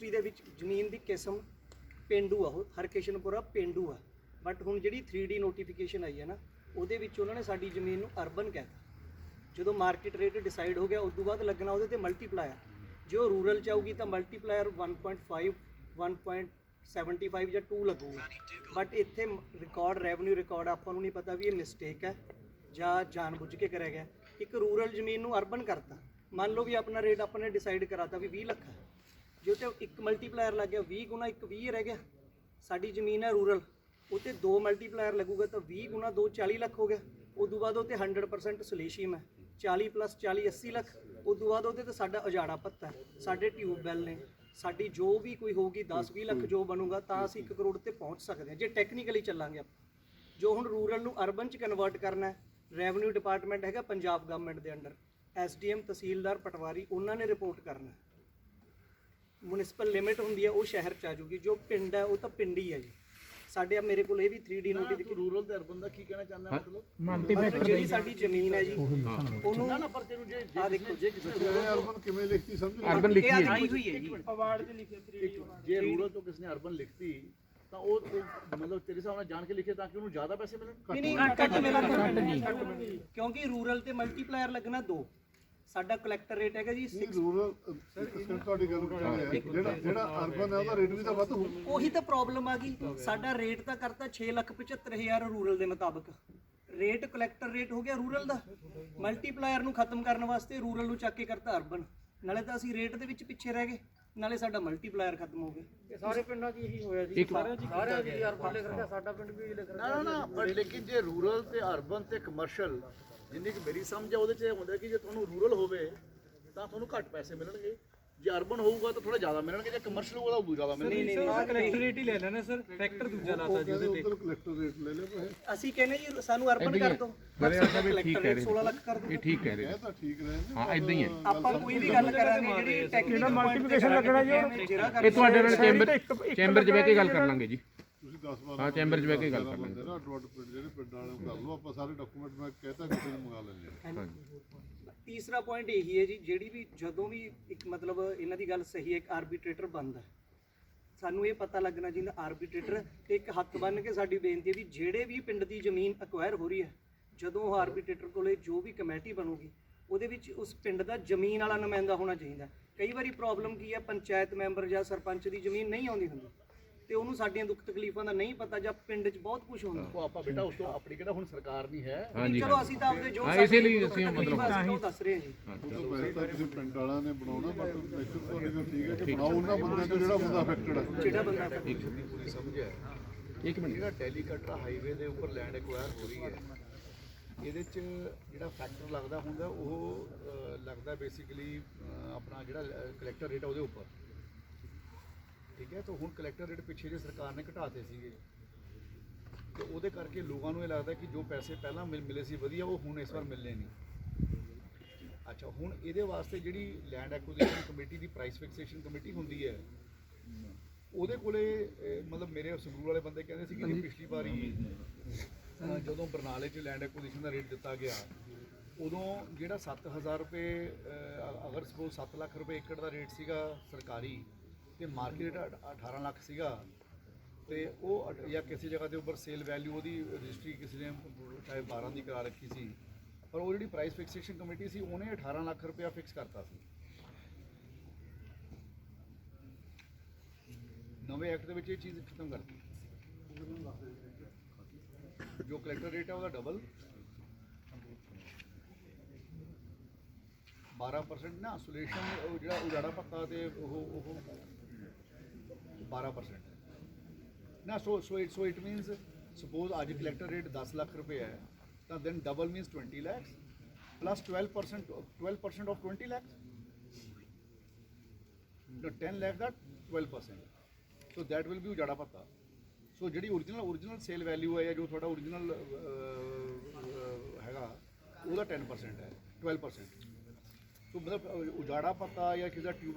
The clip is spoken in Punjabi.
ਰਜਿਸਟਰੀ ਦੇ ਵਿੱਚ ਜ਼ਮੀਨ ਦੀ ਕਿਸਮ ਪਿੰਡੂ ਆ ਉਹ ਹਰਕਿਸ਼ਨਪੁਰਾ ਪਿੰਡੂ ਆ। ਬਟ ਹੁਣ ਜਿਹੜੀ 3D ਨੋਟੀਫਿਕੇਸ਼ਨ ਆਈ ਹੈ ਨਾ, ਉਹਦੇ ਵਿੱਚ ਉਹਨਾਂ ਨੇ ਸਾਡੀ ਜ਼ਮੀਨ ਨੂੰ ਅਰਬਨ ਕਹਿਤਾ ਜਦੋਂ ਮਾਰਕੀਟ ਰੇਟ ਡਿਸਾਈਡ ਹੋ ਗਿਆ, ਉਸ ਤੋਂ ਬਾਅਦ ਲੱਗਣਾ ਉਹਦੇ ਤੇ ਮਲਟੀਪਲਾਇਰ ਜੇ ਉਹ ਰੂਰਲ ਚ ਆਊਗੀ ਤਾਂ ਮਲਟੀਪਲਾਇਰ 1.5 1.75 ਜਾਂ 2 ਲੱਗੂਗਾ। ਬਟ ਇੱਥੇ ਰਿਕਾਰਡ ਰੈਵਨਿਊ ਰਿਕਾਰਡ ਆਪਾਂ ਨੂੰ ਨਹੀਂ ਪਤਾ ਵੀ ਇਹ ਮਿਸਟੇਕ ਹੈ ਜਾਂ ਜਾਣਬੁੱਝ ਕੇ ਕਰਿਆ ਗਿਆ। ਇੱਕ ਰੂਰਲ ਜ਼ਮੀਨ ਨੂੰ ਅਰਬਨ ਕਰਤਾ। ਮੰਨ ਲਓ ਵੀ ਆਪਣਾ ਰੇਟ ਆਪਾਂ ਨੇ ਡਿਸਾਈਡ ਕਰਾਤਾ ਵੀ 20 ਲੱਖ ਹੈ ਜੇ ਤੇ ਇੱਕ ਮਲਟੀਪਲਾਇਰ ਲੱਗ ਗਿਆ 20 ਗੁਣਾ 1 20 ਰਹਿ ਗਿਆ, ਸਾਡੀ ਜ਼ਮੀਨ ਹੈ ਰੂਰਲ ਉਤੇ ਦੋ ਮਲਟੀਪਲਾਇਰ ਲੱਗੂਗਾ ਤਾਂ 20 ਗੁਣਾ 2 40 ਲੱਖ ਹੋ ਗਿਆ, ਉਦੋਂ ਬਾਅਦ ਉਹ ਤੇ 100% ਸੋਲੇਸ਼ੀਅਮ ਹੈ 40 ਪਲੱਸ 40 80 ਲੱਖ, ਉਦੋਂ ਬਾਅਦ ਉਹਦੇ ਤੇ ਸਾਡਾ ਉਜਾੜਾ ਪੱਤਾ ਸਾਡੇ ਟਿਊਬਵੈਲ ਨੇ, ਸਾਡੀ ਜੋ ਵੀ ਕੋਈ ਹੋਊਗੀ 10 20 ਲੱਖ ਜੋ ਬਣੂਗਾ ਤਾਂ ਅਸੀਂ 1 ਕਰੋੜ ਤੇ ਪਹੁੰਚ ਸਕਦੇ ਹਾਂ, ਜੇ ਟੈਕਨੀਕਲੀ ਚੱਲਾਂਗੇ ਆਪਾਂ। ਜੋ ਹੁਣ ਰੂਰਲ ਨੂੰ ਅਰਬਨ ਚ ਕਨਵਰਟ ਕਰਨਾ ਹੈ ਰੈਵਨਿਊ ਡਿਪਾਰਟਮੈਂਟ ਹੈਗਾ ਪੰਜਾਬ ਗਵਰਨਮੈਂਟ ਦੇ ਅੰਡਰ ਐਸਡੀਐਮ ਤਹਿਸੀਲਦਾਰ ਪਟਵਾਰੀ, ਉਹਨਾਂ ਨੇ ਰਿਪੋਰਟ ਕਰਨਾ ਹੈ ਮੁਨਿਸਪਲ ਲਿਮਿਟ ਹੁੰਦੀ ਹੈ ਉਹ ਸ਼ਹਿਰ ਚ ਆ ਜੂਗੀ ਜੋ ਪਿੰਡ ਹੈ ਉਹ ਤਾਂ ਪਿੰਡ ਹੀ ਹੈ ਜੀ। ਸਾਡੇ ਆ ਮੇਰੇ ਕੋਲ ਇਹ ਵੀ 3D ਨੋਟੀਫਿਕੇਸ਼ਨ ਰੂਰਲ ਤੇ ਅਰਬਨ ਦਾ ਕੀ ਕਹਿਣਾ ਚਾਹੁੰਦਾ ਮਤਲਬ? ਮਤਲਬ ਜਿਹੜੀ ਸਾਡੀ ਜ਼ਮੀਨ ਹੈ ਜੀ ਉਹਨੂੰ ਨਾ ਨਾ ਪਰ ਤੈਨੂੰ ਜੇ ਆ ਦੇਖੋ ਜੇ। ਕਿਸੇ ਅਰਬਨ ਕਿਵੇਂ ਲਿਖਤੀ ਸਮਝ ਅਰਬਨ ਲਿਖੀ ਹੈ ਆਈ ਹੋਈ ਹੈ ਜੀ। ਜੇ ਰੂਰਲ ਤੋਂ ਕਿਸੇ ਨੇ ਅਰਬਨ ਲਿਖਤੀ ਤਾਂ ਉਹ ਮਤਲਬ ਤੇਰੇ ਹਿਸਾਬ ਨਾਲ ਜਾਣ ਕੇ ਲਿਖੇ ਤਾਂ ਕਿ ਉਹਨੂੰ ਜ਼ਿਆਦਾ ਪੈਸੇ ਮਿਲਣ? ਨਹੀਂ ਨਹੀਂ ਘੱਟ ਮਿਲਾ ਕਿਉਂਕਿ ਰੂਰਲ ਤੇ ਮਲਟੀਪਲਾਇਰ ਲੱਗਣਾ ਦੋ। ਸਾਡਾ ਕਲੈਕਟਰ ਰੇਟ ਹੈਗਾ ਜੀ 6 ਰੂਰਲ ਸਿਰਫ ਤੁਹਾਡੀ ਗੱਲ ਕਰ ਰਿਹਾ ਜਿਹੜਾ ਜਿਹੜਾ ਅਰਬਨ ਹੈ ਉਹਦਾ ਰੇਟ ਵੀ ਤਾਂ ਵੱਧ ਹੋਊ। ਉਹੀ ਤਾਂ ਪ੍ਰੋਬਲਮ ਆ ਗਈ। ਸਾਡਾ ਰੇਟ ਤਾਂ ਕਰਤਾ 675000 ਰੂਰਲ ਦੇ ਮੁਤਾਬਕ। ਰੇਟ ਕਲੈਕਟਰ ਰੇਟ ਹੋ ਗਿਆ ਰੂਰਲ ਦਾ। ਮਲਟੀਪਲਾਇਰ ਨੂੰ ਖਤਮ ਕਰਨ ਵਾਸਤੇ ਰੂਰਲ ਨੂੰ ਚੱਕ ਕੇ ਕਰਤਾ ਅਰਬਨ ਨਾਲੇ ਤਾਂ ਅਸੀਂ ਰੇਟ ਦੇ ਵਿੱਚ ਪਿੱਛੇ ਰਹਿ ਗਏ। ਨਾਲੇ ਸਾਡਾ ਮਲਟੀਪਲਾਇਰ ਖਤਮ ਹੋ ਗਿਆ। ਸਾਰੇ ਪਿੰਡਾਂ 'ਚ ਇਹੀ ਹੋਇਆ ਜੀ। ਸਾਰਿਆਂ 'ਚ ਸਾਰਿਆਂ 'ਚ ਯਾਰ ਬੱਲੇ ਕਰਕੇ ਸਾਡਾ ਪਿੰਡ ਵੀ ਲਿਖ ਨਾ ਨਾ ਨਾ। ਪਰ ਲੇਕਿਨ ਜੇ ਰੂਰਲ ਤੇ ਅਰਬਨ ਤੇ ਕਮਰਸ਼ੀਅਲ ਜਿੰਨੀ ਕਿ ਮੇਰੀ ਸਮਝ ਆ ਉਹਦੇ ਚ ਇਹ ਹੁੰਦਾ ਕਿ ਜੇ ਤੁਹਾਨੂੰ ਰੂਰਲ ਹੋਵੇ ਤਾਂ ਤੁਹਾਨੂੰ ਘੱਟ ਪੈਸੇ ਮਿਲਣਗੇ। ਜੇ ਅਰਬਨ ਹੋਊਗਾ ਤਾਂ ਥੋੜਾ ਜ਼ਿਆਦਾ ਮਿਲਣਗੇ। ਜੇ ਕਮਰਸ਼ੀਅਲ ਹੋਊਗਾ ਤਾਂ ਜ਼ਿਆਦਾ ਮਿਲਣਗੇ। ਕਲੈਕਟਰ ਰੇਟ ਹੀ ਲੈ ਲੈਣਾ ਸਰ। ਟਰੈਕਟਰ ਦੂਜਾ ਲਾਤਾ ਜੀ ਉਹਦੇ ਤੇ। ਕਲੈਕਟਰ ਰੇਟ ਲੈ ਲੈ ਪੈਸੇ ਅਸੀਂ ਕਹਿੰਦੇ ਜੀ ਸਾਨੂੰ ਅਰਬਨ ਕਰ ਦਿਓ ਮੇਰੇ ਸਾਹਿਬ ਇਹ ਠੀਕ ਕਹਿ ਰਹੇ 16 ਲੱਖ ਕਰ ਦਿਓ ਇਹ ਠੀਕ ਕਹਿ ਰਹੇ ਇਹ ਤਾਂ ਠੀਕ ਰਹੇ ਨੇ ਹਾਂ ਇਦਾਂ ਹੀ ਹੈ। ਆਪਾਂ ਕੋਈ ਵੀ ਗੱਲ ਕਰਾਂਗੇ ਜਿਹੜੀ ਟੈਕਨੀਕਲ ਮਲਟੀਪਲੀਕੇਸ਼ਨ ਲੱਗਣਾ ਜੀ ਇਹ ਤੁਹਾਡੇ ਨਾਲ ਚੈਂਬਰ ਚੈਂਬਰ 'ਚ ਬਹਿ ਕੇ ਗੱਲ ਕਰ ਲਾਂਗੇ ਜੀ। 10 12 ਹਾਂ ਚੈਂਬਰ 'ਚ ਬਹਿ ਕੇ ਗੱਲ ਕਰ ਲਾਂਗੇ ਨਾ ਡਰੋਟ ਪਿੰਡ ਜਿਹੜੇ ਪਿੰਡ ਵਾਲੇ ਨੂੰ ਕਰ ਲਓ ਆਪਾਂ ਸਾਰੇ ਡਾਕੂਮੈਂਟ ਮੈਂ ਕਹਿਤਾ ਕਿਸੇ ਨੂੰ ਮੰਗਾ ਲੈਂਦੇ ਹਾਂ ਤੀਸਰਾ ਪੁਆਇੰਟ ਇਹੀ ਹੈ ਜੀ ਜਿਹੜੀ ਵੀ ਜਦੋਂ ਵੀ ਇੱਕ ਮਤਲਬ ਇਹਨਾਂ ਦੀ ਗੱਲ ਸਹੀ ਹੈ ਇੱਕ ਆਰਬਿਟ੍ਰੇਟਰ ਬਣਦਾ ਹੈ। ਸਾਨੂੰ ਇਹ ਪਤਾ ਲੱਗਣਾ ਚਾਹੀਦਾ ਆਰਬਿਟ੍ਰੇਟਰ ਤੇ ਇੱਕ ਹੱਥ ਬੰਨ ਕੇ ਸਾਡੀ ਬੇਨਤੀ ਹੈ ਵੀ ਜਿਹੜੇ ਵੀ ਪਿੰਡ ਦੀ ਜ਼ਮੀਨ ਅਕਵਾਇਰ ਹੋ ਰਹੀ ਹੈ ਜਦੋਂ ਉਹ ਆਰਬਿਟ੍ਰੇਟਰ ਕੋਲੇ ਜੋ ਵੀ ਕਮੇਟੀ ਬਣੂਗੀ ਉਹਦੇ ਵਿੱਚ ਉਸ ਪਿੰਡ ਦਾ ਜ਼ਮੀਨ ਵਾਲਾ ਨੁਮਾਇੰਦਾ ਹੋਣਾ ਚਾਹੀਦਾ। ਕਈ ਵਾਰੀ ਪ੍ਰੋਬਲਮ ਕੀ ਹੈ ਪੰਚਾਇਤ ਮੈਂਬਰ ਜਾਂ ਸਰਪੰਚ ਦੀ ਜ਼ਮੀਨ ਨਹੀਂ ਆਉਂਦੀ ਹੁੰਦੀ ਤੇ ਉਹਨੂੰ ਸਾਡੀਆਂ ਦੁੱਖ ਤਕਲੀਫਾਂ ਦਾ ਨਹੀਂ ਪਤਾ ਜਾਂ ਪਿੰਡ 'ਚ ਬਹੁਤ ਕੁਝ ਹੁੰਦਾ। ਉਹ ਆਪਾਂ ਬੇਟਾ ਉਸ ਤੋਂ ਆਪਣੀ ਕਿਹੜਾ ਹੁਣ ਸਰਕਾਰ ਨਹੀਂ ਹੈ। ਹਾਂਜੀ ਚਲੋ ਅਸੀਂ ਤਾਂ ਆਪਦੇ ਜੋ ਹਾਂ, ਸਾਡੀ ਇਸੇ ਲਈ ਦੁੱਖ ਅਸੀਂ ਤਕਲੀਫ ਮਤਲਬ- ਆ, ਅਸੀਂ ਉਹ ਦੱਸ ਰਹੇ ਹਾਂ ਜੀ। ਉਹ ਤਾਂ ਵੈਸੇ ਤਾਂ ਕਿਸੇ ਪਿੰਡ ਵਾਲਿਆਂ ਨੇ ਬਣਾਉਣਾ ਬਟ ਨੈਚੁਰਲ ਤੁਹਾਡੀ ਗੱਲ ਠੀਕ ਹੈ ਕਿ ਬਣਾਓ ਉਹਨਾਂ ਬੰਦਿਆਂ ਤੋਂ ਜਿਹੜਾ ਬੰਦਾ ਅਫੈਕਟਡ ਹੈ। ਜਿਹੜਾ ਬੰਦਾ ਪੂਰੀ ਸਮਝ ਹੈ। ਇੱਕ ਮਿੰਟ। ਜਿਹੜਾ ਟੈਲੀ ਕਟਰਾ ਹਾਈਵੇ ਦੇ ਉੱਪਰ ਲੈਂਡ ਐਕਵਾਇਰ ਹੋ ਰਹੀ ਹੈ ਇਹਦੇ ਚ ਜਿਹੜਾ ਫੈਕਟਰ ਲੱਗਦਾ ਹੁੰਦਾ ਉਹ ਅਹ, ਲੱਗਦਾ ਬੇਸਿਕਲੀ ਆਪਣਾ ਜਿਹੜਾ ਕਲੈਕਟਰ ਰੇਟ ਆ ਉਹਦੇ ਉੱਪਰ। ਠੀਕ ਹੈ ਤਾਂ ਹੁਣ ਕਲੈਕਟਰ ਰੇਟ ਪਿੱਛੇ ਜੇ ਸਰਕਾਰ ਨੇ ਘਟਾਤੇ ਸੀਗੇ। ਤੇ ਉਹਦੇ ਕਰਕੇ ਲੋਕਾਂ ਨੂੰ ਇਹ ਲੱਗਦਾ ਕਿ ਜੋ ਪੈਸੇ ਪਹਿਲਾਂ ਮਿਲ- ਮਿਲੇ ਸੀ ਵਧੀਆ ਉਹ ਹੁਣ ਇਸ ਵਾਰ ਮਿਲਨੇ ਨਹੀਂ। ਅੱਛਾ ਹੁਣ ਇਹਦੇ ਵਾਸਤੇ ਜਿਹੜੀ ਲੈਂਡ ਐਕੁਜੀਸ਼ਨ ਕਮੇਟੀ ਦੀ ਪ੍ਰਾਈਸ ਫਿਕਸੇਸ਼ਨ ਕਮੇਟੀ ਹੁੰਦੀ ਹੈ ਉਹਦੇ ਕੋਲੇ ਮਤਲਬ ਮੇਰੇ ਸੰਗਰੂਰ ਵਾਲੇ ਬੰਦੇ ਕਹਿੰਦੇ ਸੀ ਕਿ ਪਿਛਲੀ ਵਾਰੀ ਜਦੋਂ ਬਰਨਾਲੇ 'ਚ ਲੈਂਡ ਐਕੁਜੀਸ਼ਨ ਦਾ ਰੇਟ ਦਿੱਤਾ ਗਿਆ ਉਦੋਂ ਜਿਹੜਾ 7000 ਰੁਪਏ ਅਗਰ ਸਪੋਜ਼ 7 ਲੱਖ ਰੁਪਏ ਏਕੜ ਦਾ ਰੇਟ ਸੀਗਾ ਸਰਕਾਰੀ ਤੇ ਮਾਰਕੀਟ ਰੇਟ 18 ਲੱਖ ਸੀਗਾ ਤੇ ਉਹ ਜਾਂ ਕਿਸੇ ਜਗ੍ਹਾ ਦੇ ਉੱਪਰ ਸੇਲ ਵੈਲਿਊ ਉਹਦੀ ਰਜਿਸਟਰੀ ਕਿਸੇ ਨੇ, ਚਾਹੇ 12 ਦੀ ਕਰਾ ਰੱਖੀ ਸੀ, ਪਰ ਉਹ ਜਿਹੜੀ ਪ੍ਰਾਈਸ ਫਿਕਸੇਸ਼ਨ ਕਮੇਟੀ ਸੀ, ਉਹਨੇ 18 ਲੱਖ ਰੁਪਇਆ ਫਿਕਸ ਕਰਤਾ ਸੀ। ਨਵੇਂ ਐਕਟ ਦੇ ਵਿੱਚ ਇਹ ਚੀਜ਼ ਖਤਮ ਕਰਤੀ ਜੋ ਕਲੈਕਟਰ ਰੇਟ ਹੈ ਉਹਦਾ ਡਬਲ 12% ਨਾ ਸੋਲੂਸ਼ਨ ਜਿਹੜਾ ਉਜਾੜਾ ਪੱਤਾ ਤੇ ਉਹ ਉਹ 12% ਨਾ so so it so it means suppose ਅੱਜ ਕਲੈਕਟਰ ਰੇਟ 10 ਲੱਖ ਰੁਪਏ ਹੈ ਤਾਂ then double means 20 lakhs plus 12% 12% of 20 lakhs no 10 lakh that 12% so that will be ਉਜਾੜਾ ਪੱਤਾ ਸੋ ਜਿਹੜੀ origignal origignal ਸੇਲ ਵੈਲਿਊ ਹੈ ਜਾਂ ਜੋ ਤੁਹਾਡਾ origignal ਹੈਗਾ ਉਹਦਾ 10% ਹੈ 12% ਸੋ ਮਤਲਬ ਅਹ, ਉਜਾੜਾ ਪੱਤਾ ਜਾਂ ਕਿਸੇ ਦਾ ਟਿਊਬ